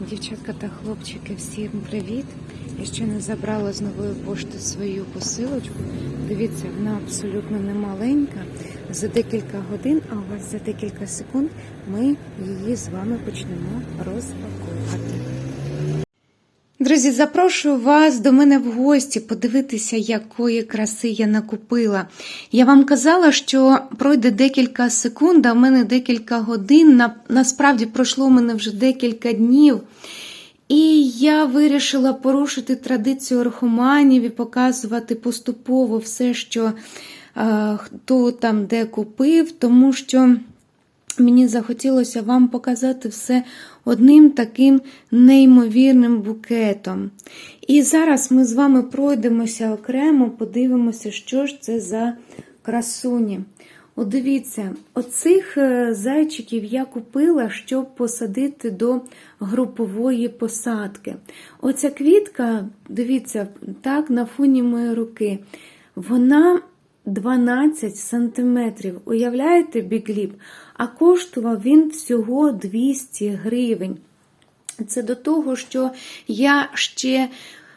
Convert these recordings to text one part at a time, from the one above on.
Дівчатка та хлопчики, всім привіт! Я ще не забрала з нової пошти свою посилочку. Дивіться, вона абсолютно не маленька. За декілька годин, а у вас за декілька секунд ми її з вами почнемо розпаковувати. Друзі, запрошую вас до мене в гості подивитися, якої краси я накупила. Я вам казала, що пройде декілька секунд, а в мене декілька годин. На, насправді пройшло в мене вже декілька днів. І я вирішила порушити традицію орхоманів і показувати поступово все, що е, хто там де купив, тому що. Мені захотілося вам показати все одним таким неймовірним букетом. І зараз ми з вами пройдемося окремо, подивимося, що ж це за красуні. От дивіться, оцих е, зайчиків я купила, щоб посадити до групової посадки. Оця квітка, дивіться, так, на фоні моєї руки, вона 12 сантиметрів. Уявляєте, бігліп? А коштував він всього 200 гривень. Це до того, що я ще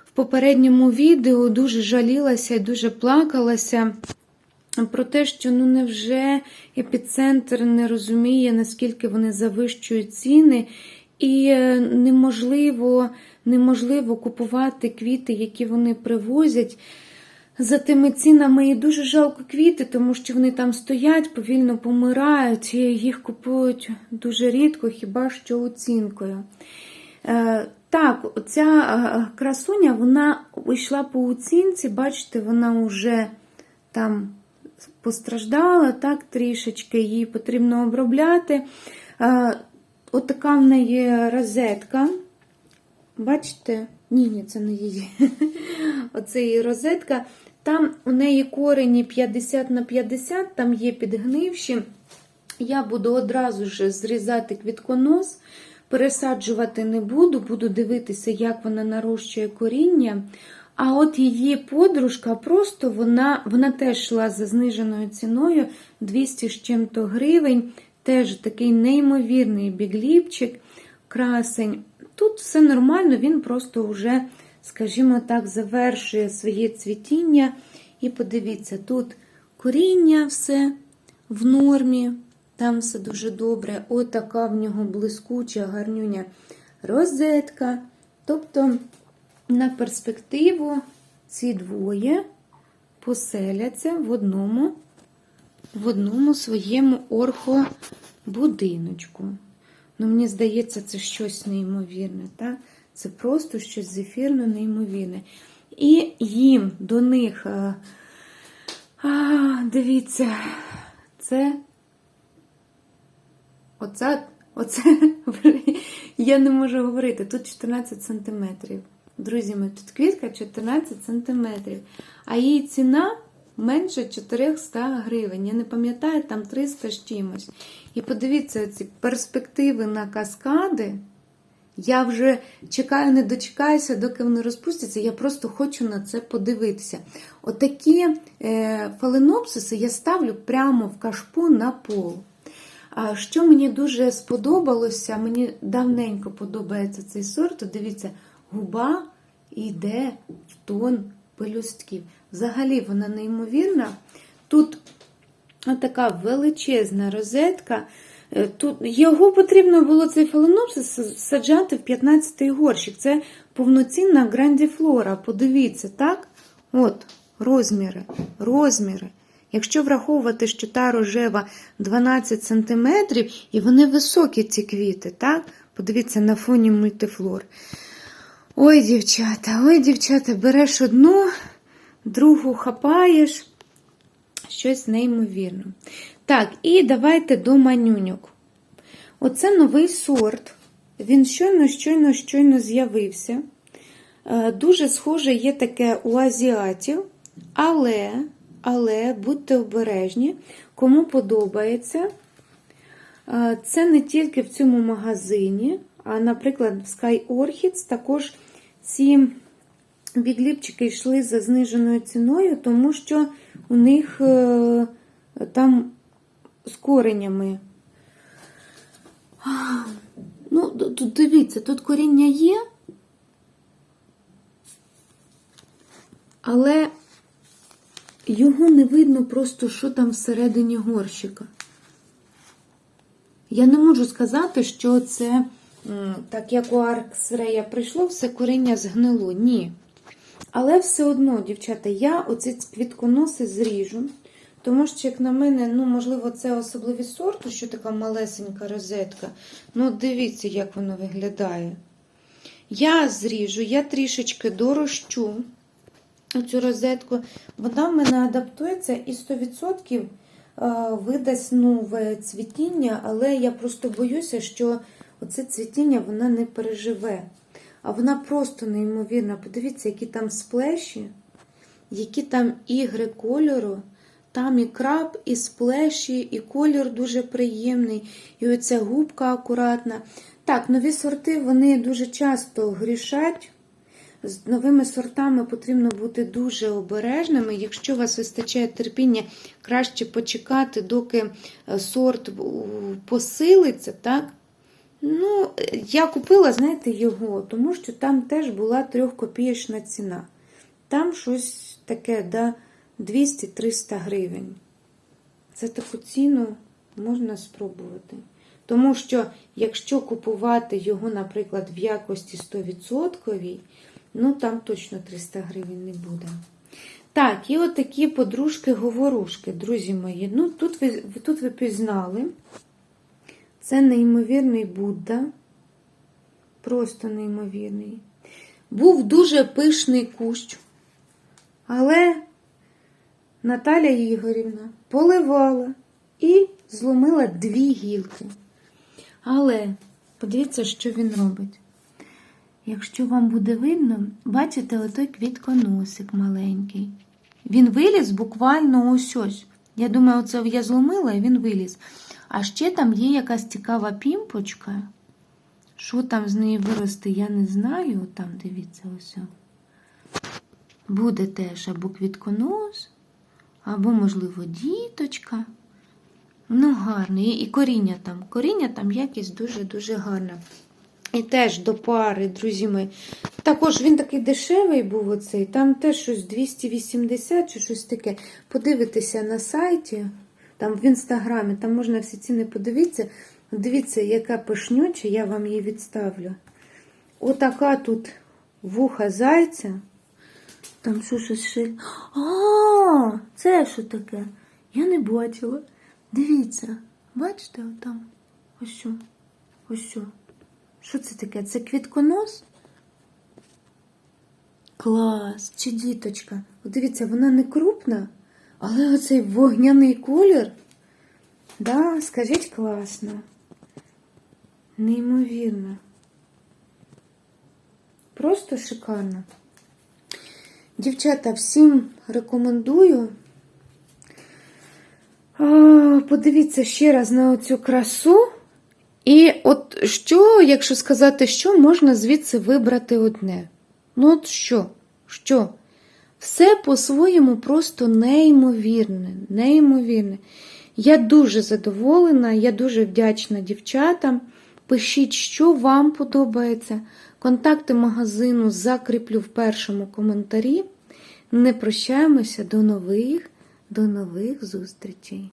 в попередньому відео дуже жалілася і дуже плакалася про те, що ну невже епіцентр не розуміє, наскільки вони завищують ціни, і е, неможливо, неможливо купувати квіти, які вони привозять. За тими цінами і дуже жалко квіти, тому що вони там стоять, повільно помирають, і їх купують дуже рідко, хіба що оцінкою. Е, так, ця е, красуня вона йшла по оцінці, бачите, вона вже там постраждала так трішечки, її потрібно обробляти. Е, Отака в неї розетка. Бачите? Ні, ні, це не її. Оце її розетка. Там у неї корені 50 на 50, там є підгнивші. Я буду одразу ж зрізати квітконос, пересаджувати не буду, буду дивитися, як вона нарощує коріння. А от її подружка, просто вона вона теж йшла за зниженою ціною 200 з чим-то гривень. Теж такий неймовірний бігліпчик, красень. Тут все нормально, він просто вже, скажімо так, завершує своє цвітіння. І подивіться, тут коріння все в нормі, там все дуже добре. Отака в нього блискуча, гарнюня розетка. Тобто, на перспективу ці двоє поселяться в одному, в одному своєму орхобудиночку. Ну, мені здається, це щось неймовірне. так? Це просто щось зефірно неймовірне. І їм до них, а, а, дивіться, це. Оце, оце, я не можу говорити. Тут 14 сантиметрів. Друзі, мої, тут квітка 14 сантиметрів. А її ціна менше 400 гривень. Я не пам'ятаю, там 300 з чимось. І подивіться, ці перспективи на каскади. Я вже чекаю, не дочекаюся, доки вони розпустяться. Я просто хочу на це подивитися. Отакі е, фаленопсиси я ставлю прямо в кашпу на пол. А що мені дуже сподобалося, мені давненько подобається цей сорт, дивіться, губа йде в тон пелюстків. Взагалі вона неймовірна. Тут така величезна розетка. Е, Тут Його потрібно було цей фаленопсис саджати в 15-й горщик. Це повноцінна грандіфлора. Подивіться, так? От, розміри, розміри. Якщо враховувати, що та рожева 12 см, і вони високі, ці квіти, так? Подивіться на фоні мультифлор. Ой, дівчата, ой, дівчата, береш одну, другу хапаєш. Щось неймовірне. Так, і давайте до манюньок. Оце новий сорт. Він щойно, щойно, щойно з'явився. Е, Дуже схоже є таке у азіатів, але, але, будьте обережні, кому подобається. Е, Це не тільки в цьому магазині, а, наприклад, в Sky Orchids також ці бігліпчики йшли за зниженою ціною, тому що у них е, там з коренями. Ну, тут дивіться, тут коріння є, але його не видно просто, що там всередині горщика. Я не можу сказати, що це, так як у Арксрея прийшло, все коріння згнило. Ні. Але все одно, дівчата, я оці квітконоси зріжу. Тому що, як на мене, ну, можливо, це особливі сорту, що така малесенька розетка. Ну, дивіться, як воно виглядає. Я зріжу, я трішечки дорощу цю розетку. Вона в мене адаптується і 100% е, видасть нове цвітіння, але я просто боюся, що оце цвітіння вона не переживе. А вона просто неймовірна. Подивіться, які там сплеші, які там ігри кольору. Там і краб, і сплеші, і колір дуже приємний, і оця губка акуратна. Так, нові сорти вони дуже часто грішать. З новими сортами потрібно бути дуже обережними. Якщо у вас вистачає терпіння, краще почекати, доки е, сорт посилиться, так? Ну, я купила, знаєте, його, тому що там теж була трьохкопієчна ціна. Там щось таке, да, 200-300 гривень. За таку ціну можна спробувати. Тому що, якщо купувати його, наприклад, в якості 100%, ну там точно 300 гривень не буде. Так, і от такі подружки-говорушки, друзі мої. Ну, тут ви, тут ви пізнали. Це неймовірний Будда. Просто неймовірний. Був дуже пишний кущ, але Наталя Ігорівна поливала і зломила дві гілки. Але подивіться, що він робить. Якщо вам буде видно, бачите отой квітконосик маленький. Він виліз буквально ось ось. Я думаю, оце я зломила і він виліз. А ще там є якась цікава пімпочка. Що там з неї виросте, я не знаю. Там, дивіться, ось. Буде теж або квітконос, або, можливо, діточка. Ну, гарний. І коріння там. Коріння там якість дуже-дуже гарна. І теж до пари, друзі мої. Також він такий дешевий був оцей. Там теж щось 280 чи щось таке. Подивитися на сайті, там в інстаграмі, там можна всі ціни подивитися. Дивіться, яка пишнюча, я вам її відставлю. Отака тут вуха зайця. Там що щось ще. А, це що таке? Я не бачила. Дивіться, бачите, отам? Ось що. Ось що. Що це таке? Це квітконос? Клас, чи діточка. От дивіться, вона не крупна, але оцей вогняний колір. Да, скажіть класно. Неймовірно. Просто шикарно. Дівчата, всім рекомендую. А, Подивіться ще раз на оцю красу. І от що, якщо сказати, що можна звідси вибрати одне? Ну, от що? Що? Все по-своєму просто неймовірне, неймовірне. Я дуже задоволена, я дуже вдячна дівчатам. Пишіть, що вам подобається. Контакти магазину закріплю в першому коментарі. Не прощаємося до нових, до нових зустрічей.